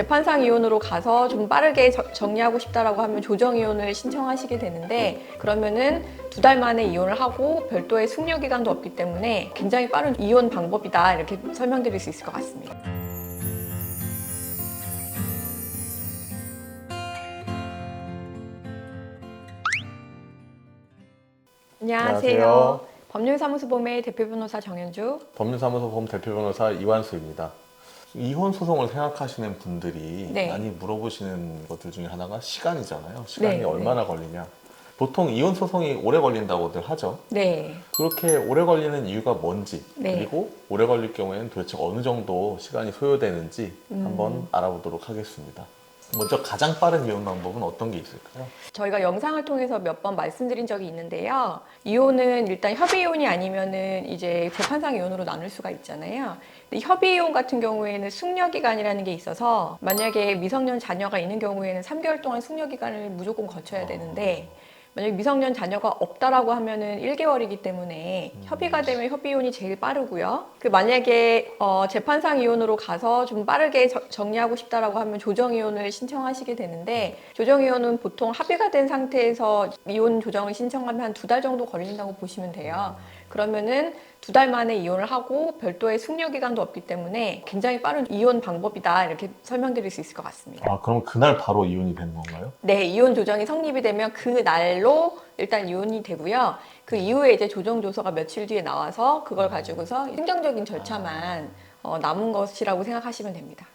재판상 이혼으로 가서 좀 빠르게 저- 정리하고 싶다라고 하면 조정 이혼을 신청하시게 되는데 그러면은 두 달 만에 이혼을 하고 별도의 숙려 기간도 없기 때문에 굉장히 빠른 이혼 방법이다 이렇게 설명드릴 수 있을 것 같습니다. 안녕하세요. 안녕하세요. 법률사무소범의 대표 변호사 정현주. 법률사무소 범 대표 변호사 이완수입니다. 이혼 소송을 생각하시는 분들이 네. 많이 물어보시는 것들 중에 하나가 시간이잖아요. 시간이 네, 얼마나 걸리냐. 보통 이혼 소송이 오래 걸린다고들 하죠. 네. 그렇게 오래 걸리는 이유가 뭔지 네. 그리고 오래 걸릴 경우에는 도대체 어느 정도 시간이 소요되는지 음. 한번 알아보도록 하겠습니다. 먼저 가장 빠른 이혼 방법은 어떤 게 있을까요? 저희가 영상을 통해서 몇 번 말씀드린 적이 있는데요. 이혼은 일단 협의 이혼이 아니면은 이제 재판상 이혼으로 나눌 수가 있잖아요. 근데 협의 이혼 같은 경우에는 숙려 기간이라는 게 있어서 만약에 미성년 자녀가 있는 경우에는 3개월 동안 숙려 기간을 무조건 거쳐야 되는데 만약 미성년 자녀가 없다라고 하면은 1개월이기 때문에 협의가 되면 협의 이혼이 제일 빠르고요. 그 만약에 어, 재판상 이혼으로 가서 좀 빠르게 저- 정리하고 싶다라고 하면 조정 이혼을 신청하시게 되는데 조정 이혼은 보통 합의가 된 상태에서 이혼 조정을 신청하면 한 두 달 정도 걸린다고 보시면 돼요. 그러면은 두 달 만에 이혼을 하고 별도의 숙려 기간도 없기 때문에 굉장히 빠른 이혼 방법이다 이렇게 설명드릴 수 있을 것 같습니다. 아 그럼 그날 바로 이혼이 되는 건가요? 네, 이혼 조정이 성립이 되면 그 날로 일단 이혼이 되고요. 그 이후에 이제 조정 조서가 며칠 뒤에 나와서 그걸 가지고서 행정적인 절차만 어, 남은 것이라고 생각하시면 됩니다.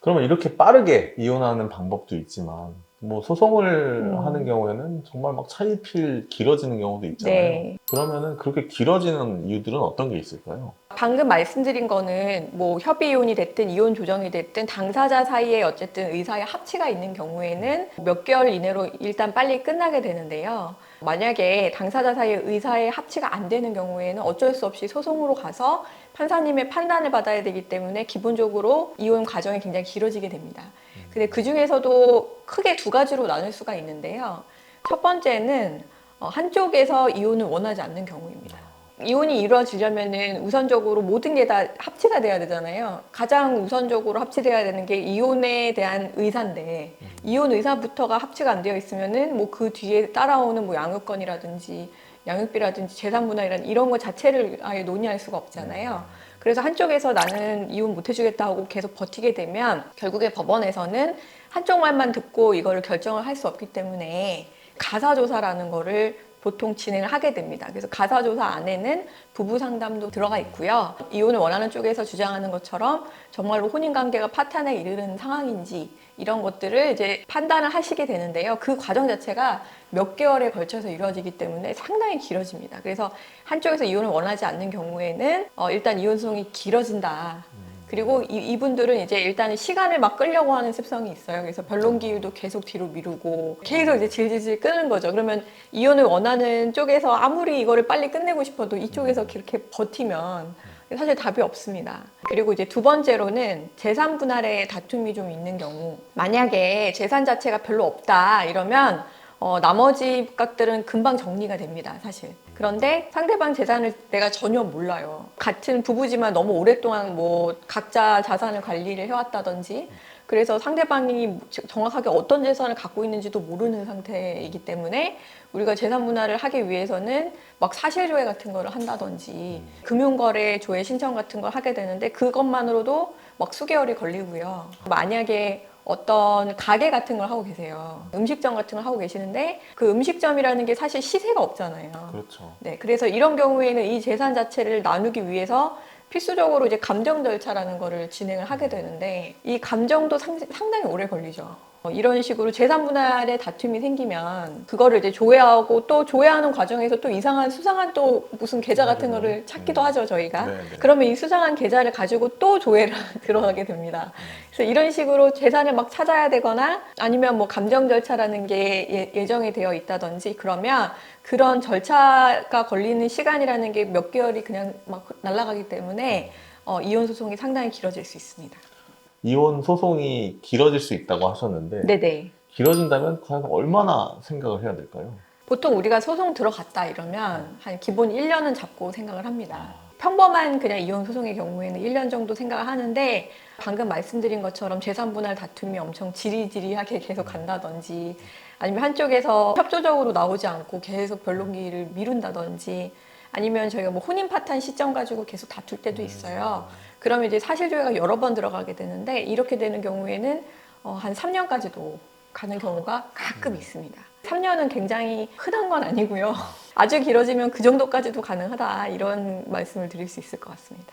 그러면 이렇게 빠르게 이혼하는 방법도 있지만 뭐 소송을 음. 하는 경우에는 정말 막 차일피일 길어지는 경우도 있잖아요. 네. 그러면은 그렇게 길어지는 이유들은 어떤 게 있을까요? 방금 말씀드린 거는 뭐 협의 이혼이 됐든 이혼 조정이 됐든 당사자 사이에 어쨌든 의사의 합치가 있는 경우에는 몇 개월 이내로 일단 빨리 끝나게 되는데요. 만약에 당사자 사이에 의사의 합치가 안 되는 경우에는 어쩔 수 없이 소송으로 가서 판사님의 판단을 받아야 되기 때문에 기본적으로 이혼 과정이 굉장히 길어지게 됩니다. 근데 그 중에서도 크게 두 가지로 나눌 수가 있는데요. 첫 번째는 어, 한쪽에서 이혼을 원하지 않는 경우입니다. 이혼이 이루어지려면은 우선적으로 모든 게 다 합치가 돼야 되잖아요. 가장 우선적으로 합치돼야 되는 게 이혼에 대한 의사인데 이혼 의사부터가 합치가 안 되어 있으면은 뭐 그 뒤에 따라오는 뭐 양육권이라든지 양육비라든지 재산 분할이라든 이런 거 자체를 아예 논의할 수가 없잖아요. 그래서 한쪽에서 나는 이혼 못 해주겠다 하고 계속 버티게 되면 결국에 법원에서는 한쪽 말만 듣고 이거를 결정을 할 수 없기 때문에 가사조사라는 거를 보통 진행을 하게 됩니다. 그래서 가사조사 안에는 부부 상담도 들어가 있고요. 이혼을 원하는 쪽에서 주장하는 것처럼 정말로 혼인관계가 파탄에 이르는 상황인지 이런 것들을 이제 판단을 하시게 되는데요. 그 과정 자체가 몇 개월에 걸쳐서 이루어지기 때문에 상당히 길어집니다. 그래서 한쪽에서 이혼을 원하지 않는 경우에는 어, 일단 이혼 소송이 길어진다. 그리고 이, 분들은 이제 일단 시간을 막 끌려고 하는 습성이 있어요. 그래서 변론 기일도 계속 뒤로 미루고 계속 이제 질질질 끄는 거죠. 그러면 이혼을 원하는 쪽에서 아무리 이거를 빨리 끝내고 싶어도 이쪽에서 이렇게 버티면 사실 답이 없습니다. 그리고 이제 두 번째로는 재산 분할에 다툼이 좀 있는 경우 만약에 재산 자체가 별로 없다 이러면 어, 나머지 값들은 금방 정리가 됩니다, 사실. 그런데 상대방 재산을 내가 전혀 몰라요. 같은 부부지만 너무 오랫동안 뭐 각자 자산을 관리를 해왔다든지 그래서 상대방이 정확하게 어떤 재산을 갖고 있는지도 모르는 상태이기 때문에 우리가 재산 분할을 하기 위해서는 막 사실조회 같은 거를 한다든지 금융거래 조회 신청 같은 걸 하게 되는데 그것만으로도 막 수개월이 걸리고요. 만약에 어떤 가게 같은 걸 하고 계세요. 음식점 같은 걸 하고 계시는데 그 음식점이라는 게 사실 시세가 없잖아요. 그렇죠. 네, 그래서 이런 경우에는 이 재산 자체를 나누기 위해서 필수적으로 이제 감정 절차라는 거를 진행을 하게 되는데 이 감정도 상, 상당히 오래 걸리죠. 어, 이런 식으로 재산 분할에 다툼이 생기면 그거를 이제 조회하고 또 조회하는 과정에서 또 이상한 수상한 또 무슨 계좌 같은 거를 찾기도 하죠 저희가. 네, 네. 그러면 이 수상한 계좌를 가지고 또 조회를 들어가게 됩니다. 그래서 이런 식으로 재산을 막 찾아야 되거나 아니면 뭐 감정 절차라는 게 예- 예정이 되어 있다든지 그러면 그런 절차가 걸리는 시간이라는 게 몇 개월이 그냥 막 날아가기 때문에 어, 이혼 소송이 상당히 길어질 수 있습니다. 이혼 소송이 길어질 수 있다고 하셨는데 네네. 길어진다면 과연 얼마나 생각을 해야 될까요? 보통 우리가 소송 들어갔다 이러면 한 기본 1년은 잡고 생각을 합니다. 평범한 그냥 이혼 소송의 경우에는 1년 정도 생각을 하는데 방금 말씀드린 것처럼 재산 분할 다툼이 엄청 지리지리하게 계속 간다든지 아니면 한쪽에서 협조적으로 나오지 않고 계속 변론기를 미룬다든지 아니면 저희가 뭐 혼인 파탄 시점 가지고 계속 다툴 때도 있어요. 그러면 이제 사실조회가 여러 번 들어가게 되는데 이렇게 되는 경우에는 어, 한 3년까지도 가는 경우가 가끔 있습니다. 3년은 굉장히 흔한 건 아니고요. 아주 길어지면 그 정도까지도 가능하다 이런 말씀을 드릴 수 있을 것 같습니다.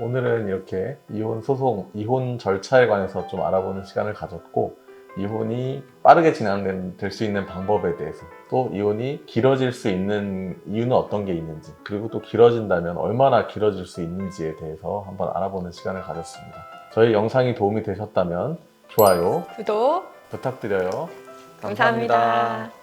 오늘은 이렇게 이혼 소송, 이혼 절차에 관해서 좀 알아보는 시간을 가졌고 이혼이 빠르게 진행될 수 있는 방법에 대해서 또 이혼이 길어질 수 있는 이유는 어떤 게 있는지 그리고 또 길어진다면 얼마나 길어질 수 있는지에 대해서 한번 알아보는 시간을 가졌습니다. 저희 영상이 도움이 되셨다면 좋아요 구독 부탁드려요. 감사합니다.